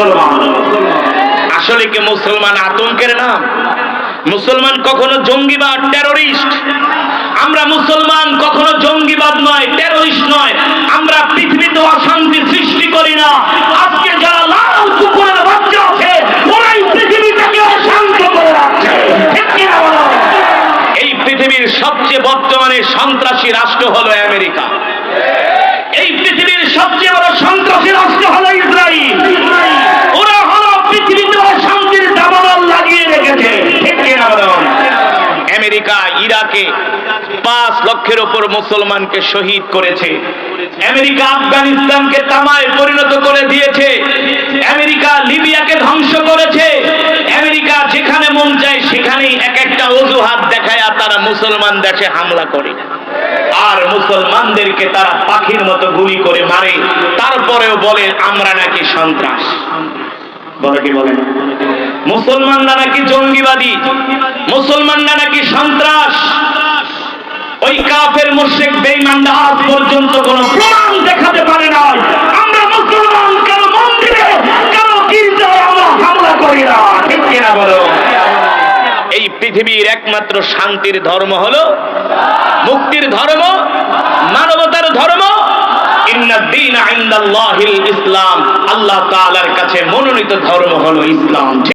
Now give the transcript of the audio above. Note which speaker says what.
Speaker 1: মুসলমান। আসলে কি মুসলমান আতঙ্কের নাম? মুসলমান কখনো জঙ্গিবাদ টেরোরিস্ট আমরা মুসলমান কখনো জঙ্গিবাদ নয় টেরোরিস্ট নয়। আমরা পৃথিবীতে অশান্তি সৃষ্টি করি না। আজকে যারা লাল কুকুরের বাচ্চা আছে, ওরাই পৃথিবীটাকে অশান্ত করে রাখছে। এই পৃথিবীর সবচেয়ে বর্তমানে সন্ত্রাসী রাষ্ট্র হলো আমেরিকা। এই আমেরিকা, ইরাকে পাঁচ লক্ষের ওপর মুসলমানকে শহীদ করেছে। আমেরিকা আফগানিস্তানকে তামায় পরিণত করে দিয়েছে। আমেরিকা লিবিয়াকে ধ্বংস করেছে। আমেরিকা যেখানে মন চায় সেখানেই এক একটা অজুহাত দেখায় তারা মুসলমান দেশে হামলা করে। আর মুসলমানদেরকে তারা পাখির মতো গুলি করে মারে। তারপরেও বলে, আমরা নাকি সন্ত্রাস। মুসলমানরা নাকি জঙ্গিবাদী? মুসলমানরা নাকি সন্ত্রাস? ওই কাফের মুশরিক বেঈমানরা আজ পর্যন্ত কোনো প্রমাণ দেখাতে পারে না আমরা মুসলমান কারও মন্দিরে কারও গির্জায় আমরা হামলা করি না? ঠিক কিনা বলো? এই পৃথিবীর একমাত্র শান্তির ধর্ম হলো মুক্তির ধর্ম, মানবতার ধর্ম ইসলাম। আল্লাহ তালার কাছে মনোনীত ধর্ম হলো ইসলাম।